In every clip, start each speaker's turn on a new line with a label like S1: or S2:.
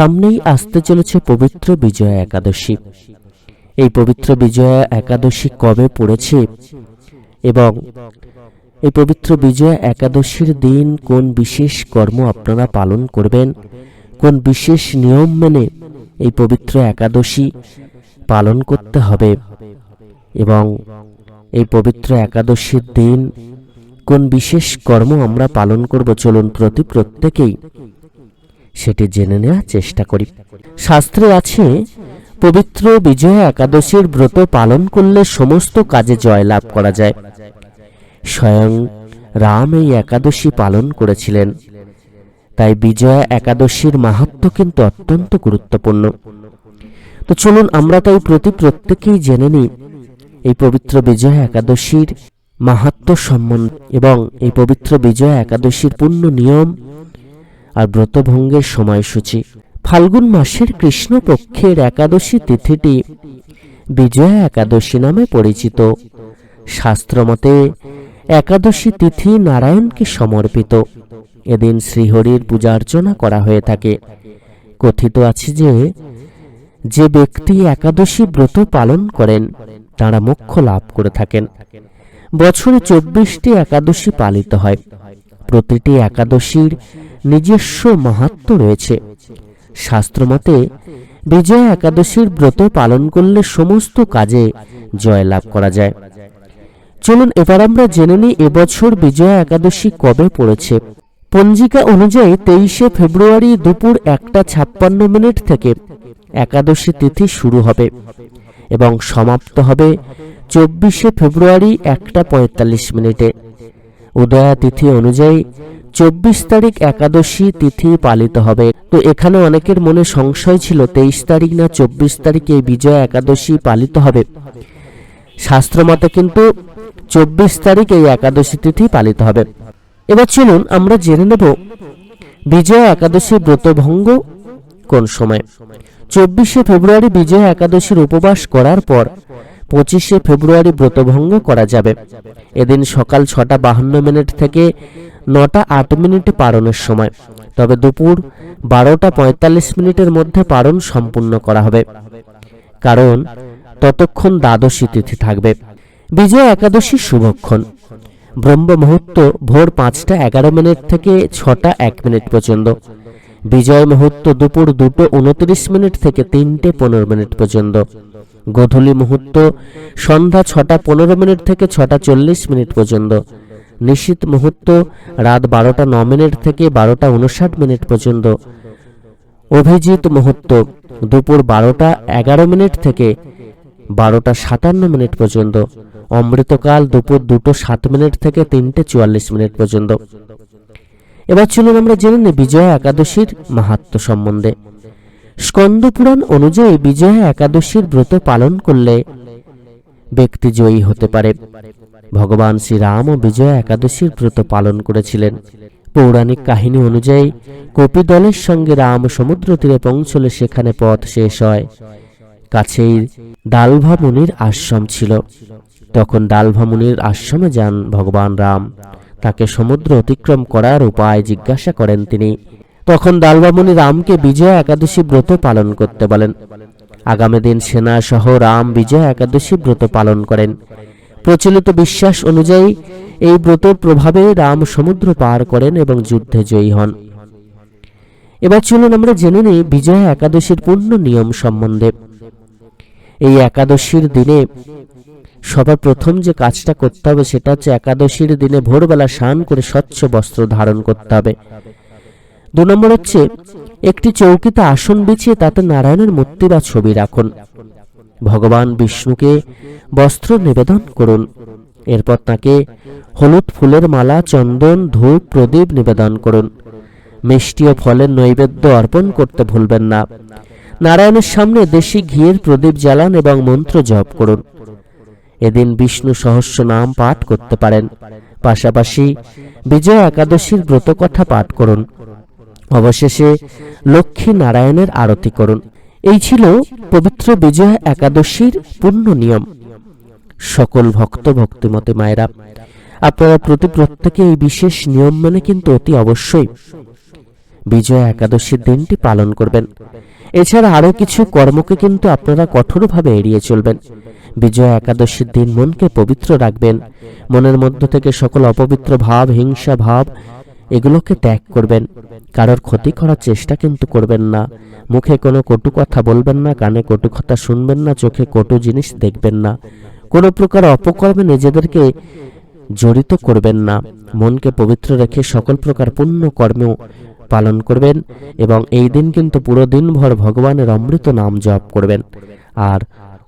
S1: সামনেই আসতে চলেছে পবিত্র বিজয়া একাদশী। এই পবিত্র বিজয়া একাদশী কবে পড়েছে এবং এই পবিত্র বিজয়া একাদশীর দিন কোন বিশেষ কর্ম আপনারা পালন করবেন, কোন বিশেষ নিয়ম মেনে এই পবিত্র একাদশী পালন করতে হবে এবং এই পবিত্র একাদশীর দিন কোন বিশেষ কর্ম আমরা পালন করব, চলুন প্রতি প্রত্যেকেই সেটি জেনে নেওয়ার চেষ্টা করি। শাস্ত্রে আছে, পবিত্র বিজয়া একাদশীর ব্রত পালন করলে সমস্ত কাজে জয় লাভ করা যায়। স্বয়ং রাম এই একাদশী পালন করেছিলেন। তাই বিজয়া একাদশীর মাহাত্ম কিন্তু অত্যন্ত গুরুত্বপূর্ণ। তো চলুন আমরা তাই প্রতি প্রত্যেকেই জেনে নিই, এই পবিত্র বিজয়া একাদশীর মাহাত্ম সম্বন্ধে এবং এই পবিত্র বিজয়া একাদশীর পূর্ণ নিয়ম আর ব্রতভঙ্গের সময়সূচি। ফাল্গুন মাসের কৃষ্ণপক্ষের একাদশী তিথিটি বিজয়া একাদশী নামে পরিচিত। শাস্ত্রমতে, একাদশী তিথি নারায়ণকে সমর্পিত। এদিন শ্রীহরির পূজার্চনা করা হয়ে থাকে। কথিত আছে যে যে ব্যক্তি একাদশী ব্রত পালন করেন, তারা মোক্ষ লাভ করে থাকেন। বছরে চব্বিশটি একাদশী পালিত হয়। প্রতিটি একাদশীর নিজস্ব মাহাত্ম রয়েছে। শাস্ত্রমতে, বিজয়া একাদশীর ব্রত পালন করলে সমস্ত কাজে জয়লাভ করা যায়। চলুন এবার আমরা জেনে নিই এবছর বিজয়া একাদশী কবে পড়েছে। পঞ্জিকা অনুযায়ী তেইশে ফেব্রুয়ারি দুপুর একটা ছাপ্পান্ন মিনিট থেকে একাদশী তিথি শুরু হবে এবং সমাপ্ত হবে চব্বিশে ফেব্রুয়ারি একটা পঁয়তাল্লিশ মিনিটে। উদয়া তিথি অনুযায়ী চব্বিশ তারিখ একাদশী তিথি পালিত হবে। তো এখানে অনেকের মনে সংশয় ছিল, তেইশ তারিখ না চব্বিশ তারিখে এই বিজয়া একাদশী পালিত হবে। শাস্ত্রমতে কিন্তু চব্বিশ তারিখ এই একাদশী তিথি পালিত হবে। এবার চলুন আমরা জেনে নেব বিজয়া একাদশী ব্রতভঙ্গ কোন সময়। চব্বিশে ফেব্রুয়ারি বিজয়া একাদশীর উপবাস করার পর পঁচিশে ফেব্রুয়ারি ব্রতভঙ্গ করা যাবে। এদিন সকাল ছটা বাহান্ন মিনিট থেকে নটা আট মিনিটে পারণের সময়। তবে দুপুর বারোটা পঁয়তাল্লিশ মিনিটের মধ্যে পারণ সম্পূর্ণ করা হবে। কারণ ততক্ষণ দ্বাদশী তিথি থাকবে। বিজয়া একাদশী শুভক্ষণ। ব্রহ্ম মুহূর্ত ভোর পাঁচটা এগারো মিনিট থেকে ছটা এক মিনিট পর্যন্ত। বিজয় মুহূর্ত দুপুর দুটো উনত্রিশ মিনিট থেকে তিনটে পনেরো মিনিট পর্যন্ত। গোধূলি মুহূর্ত সন্ধ্যা ছটা পনেরো মিনিট থেকে ছটা চল্লিশ মিনিট পর্যন্ত। নিশীত মুহূর্ত রাত বারোটা ন মিনিট থেকে বারোটা উনষাট মিনিট পর্যন্ত। অভিজিৎ মুহূর্ত দুপুর বারোটা এগারো মিনিট থেকে বারোটা সাতান্ন মিনিট পর্যন্ত। অমৃতকাল দুপুর দুটো সাত মিনিট থেকে তিনটে চুয়াল্লিশ মিনিট পর্যন্ত। এবার চলুন আমরা জেনে নিই বিজয়া একাদশীর মাহাত্ম সম্বন্ধে। স্কন্দ পুরাণ অনুযায়ী বিজয়া একাদশীর ব্রত পালন করলে ব্যক্তি জয়ী হতে পারে। ভগবান শ্রীরাম ও বিজয়া একাদশীর ব্রত পালন করেছিলেন। পৌরাণিক কাহিনী অনুযায়ী, কপি দলের সঙ্গে রাম সমুদ্র তীরে পৌঁছলে সেখানে পথ শেষ হয়। কাছেই ডালভা আশ্রম ছিল। তখন ডালভা আশ্রমে যান ভগবান রাম। তাকে সমুদ্র অতিক্রম করার উপায় জিজ্ঞাসা করেন তিনি। তখন দালবামুনি রামকে বিজয়া একাদশী ব্রত পালন করতে বলেন। আগামী দিন সেনা সহ রাম বিজয়া একাদশী ব্রত পালন করেন। প্রচলিত বিশ্বাস অনুযায়ী এই ব্রতের প্রভাবে রাম সমুদ্র পার করেন এবং যুদ্ধে জয়ী হন। এবার চলুন আমরা জেনে নিই বিজয়া একাদশীর পূর্ণ নিয়ম সম্বন্ধে। এই একাদশীর দিনে সবার প্রথম যে কাজটা করতে হবে সেটা হচ্ছে একাদশীর দিনে ভোরবেলা স্নান করে স্বচ্ছ বস্ত্র ধারণ করতে হবে। দু নম্বর হচ্ছে একটি চৌকিতে আসন বিছিয়ে তাতে নারায়ণের মূর্তি বা ছবি রাখুন। ভগবান বিষ্ণুকে বস্ত্র নিবেদন করুন। এরপর তাকে হলুদ ফুলের মালা, চন্দন, ধূপ, প্রদীপ নিবেদন করুন। মিষ্টি ও ফলের নৈবেদ্য অর্পণ করতে ভুলবেন না। নারায়ণের সামনে দেশি ঘিয়ের প্রদীপ জ্বালান এবং মন্ত্র জপ করুন। এদিন বিষ্ণু সহস্র নাম পাঠ করতে পারেন। পাশাপাশি বিজয় একাদশীর ব্রতকথা পাঠ করুন। অবশেষে লক্ষ্মী নারায়ণের আরতি করুন। এই ছিল পবিত্র বিজয় একাদশীর পূর্ণ নিয়ম। সকল ভক্ত ভক্তিমতে মায়েরা, আপনারা প্রতি প্রত্যেকে এই বিশেষ নিয়ম মেনে কিন্তু অতি অবশ্যই বিজয়া একাদশীর দিনটি পালন করবেন। এছাড়া আরও কিছু কর্মকে কিন্তু আপনারা কঠোরভাবে এড়িয়ে চলবেন। বিজয়া একাদশীর দিন মনকে পবিত্র রাখবেন। মনের মধ্য থেকে সকল অপবিত্র ভাব, হিংসা, ভাব এগুলোকে ত্যাগ করবেন। কারোর ক্ষতি করার চেষ্টা কিন্তু করবেন না। মুখে কোনো কটু কথা বলবেন না, কানে কটু কথা শুনবেন না, চোখে কটু জিনিস দেখবেন না। কোনো প্রকার অপকর্মে নিজেদেরকে জড়িত করবেন না। মনকে পবিত্র রেখে সকল প্রকার পুণ্য কর্মেও পালন করবেন এবং এই দিন কিন্তু পুরো দিনভর ভগবানের অমৃত নাম জপ করবেন। আর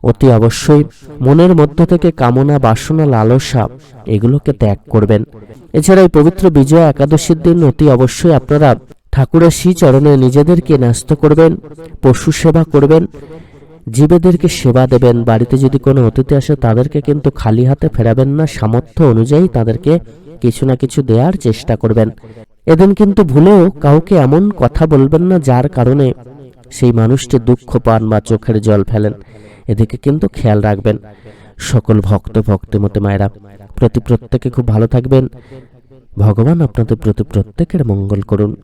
S1: অতি অবশ্যই মনের মধ্য থেকে কামনা, বাসনা, লালসা এগুলোকে ত্যাগ করবেন। এছাড়া এই পবিত্র বিজয়া একাদশীর দিন অতি অবশ্যই আপনারা ঠাকুরের শ্রী চরণে নিজেদেরকে ন্যস্ত করবেন, পশু সেবা করবেন, জীবেদেরকে সেবা দেবেন, বাড়িতে যদি কোনো অতিথি আসে তাদেরকে কিন্তু খালি হাতে ফেরাবেন না, সামর্থ্য অনুযায়ী তাদেরকে কিছু না কিছু দেওয়ার চেষ্টা করবেন। এদিন কিন্তু ভুলেও কাউকে এমন কথা বলবেন না যার কারণে সেই মানুষটি দুঃখ পান বা চোখের জল ফেলেন। এদিকে কিন্তু খেয়াল রাখবেন। সকল ভক্ত, ভক্তিমতী মায়েরা, প্রতি প্রত্যেকে খুব ভালো থাকবেন। ভগবান আপনাদের প্রতি প্রত্যেকের মঙ্গল করুন।